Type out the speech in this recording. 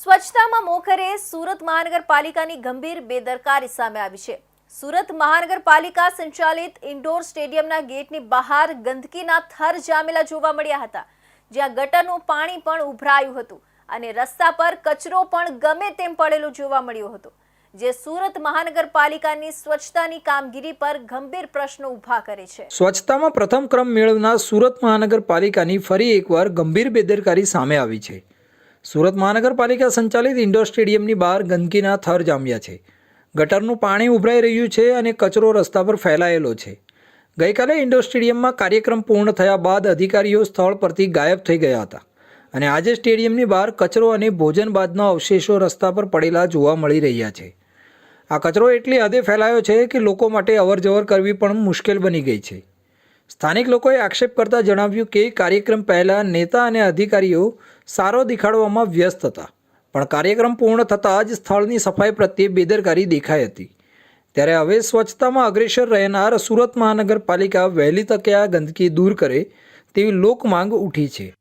સ્વચ્છતામાં મોખરે સુરત મહાનગરપાલિકાની ગંભીર બેદરકારી સામે આવી છે. સુરત મહાનગરપાલિકા સંચાલિત ઇન્ડોર સ્ટેડિયમના ગેટની બહાર ગંદકીના થર જામેલા જોવા મળ્યા હતા, જ્યાં ગટરનું પાણી પણ ઉભરાયું હતું અને રસ્તા પર કચરો પણ ગમે તેમ પડેલો જોવા મળ્યો હતો, જે સુરત મહાનગરપાલિકાની સ્વચ્છતાની કામગીરી પર ગંભીર પ્રશ્નો ઊભા કરે છે. સ્વચ્છતામાં પ્રથમ ક્રમ મેળવનાર સુરત મહાનગરપાલિકાની ફરી એકવાર ગંભીર બેદરકારી સામે આવી છે. સુરત મહાનગરપાલિકા સંચાલિત ઇન્ડોર સ્ટેડિયમની બહાર ગંદકીના થર જામ્યા છે. ગટરનું પાણી ઉભરાઈ રહ્યું છે અને કચરો રસ્તા પર ફેલાયેલો છે. ગઈકાલે ઇન્ડોર સ્ટેડિયમમાં કાર્યક્રમ પૂર્ણ થયા બાદ અધિકારીઓ સ્થળ પરથી ગાયબ થઈ ગયા હતા અને આજે સ્ટેડિયમની બહાર કચરો અને ભોજન બાદના અવશેષો રસ્તા પર પડેલા જોવા મળી રહ્યા છે. આ કચરો એટલી હદે ફેલાયો છે કે લોકો માટે અવરજવર કરવી પણ મુશ્કેલ બની ગઈ છે. સ્થાનિક લોકોએ આક્ષેપ કરતા જણાવ્યું કે કાર્યક્રમ પહેલાં નેતા અને અધિકારીઓ સારો દેખાડવામાં વ્યસ્ત હતા. પણ કાર્યક્રમ પૂર્ણ થતાં જ સ્થળની સફાઈ પ્રત્યે બેદરકારી દેખાઈ હતી. ત્યારે હવે સ્વચ્છતામાં અગ્રેસર રહેનાર સુરત મહાનગરપાલિકા વહેલી તકે આ ગંદકી દૂર કરે તેવી લોકમાંગ ઉઠી છે.